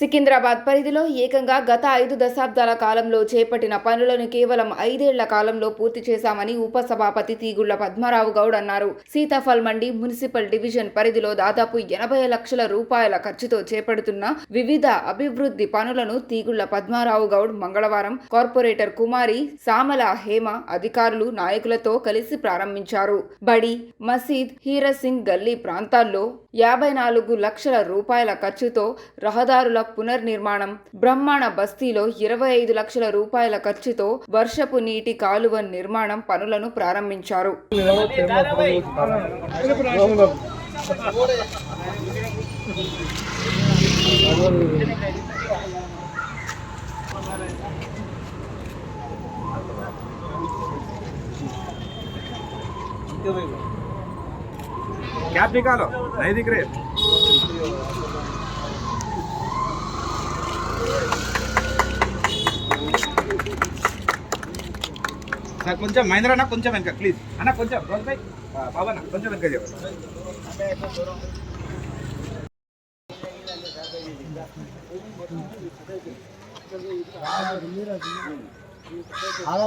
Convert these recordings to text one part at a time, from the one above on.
సికింద్రాబాద్ పరిధిలో ఏకంగా గత ఐదు దశాబ్దాల కాలంలో చేపట్టిన పనులను కేవలం ఐదేళ్ళ కాలంలో పూర్తి చేశామని ఉపసభాపతి తీగుళ్ళ పద్మారావు గౌడ్ అన్నారు. సీతాఫల్ మండి మున్సిపల్ డివిజన్ పరిధిలో దాదాపు ఎనభై లక్షల రూపాయల ఖర్చుతో చేపడుతున్న వివిధ అభివృద్ధి పనులను తీగుళ్ళ పద్మారావు గౌడ్ మంగళవారం కార్పొరేటర్ కుమారి సామల హేమ అధికారులు నాయకులతో కలిసి ప్రారంభించారు. బడి మసీద్ హీరసింగ్ గల్లీ ప్రాంతాల్లో యాభై నాలుగు లక్షల రూపాయల ఖర్చుతో రహదారుల పునర్నిర్మాణం బ్రహ్మాండ బస్తీలో ఇరవై ఐదు లక్షల రూపాయల ఖర్చుతో వర్షపు నీటి కాలువ నిర్మాణం పనులను ప్రారంభించారు कैप निकालो नहीं दिख रहे సార్ కొంచెం మహేంద్ర అన్న కొంచెం వెనక ప్లీజ్ అన్న కొంచెం రోజు భాయ్. బాబా అన్న కొంచెం వెనక చెప్పండి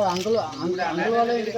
అంకుల్ అంకుల్ అంకుల్ వాళ్ళ ఇంటికి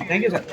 థ్యాంక్ యూ సార్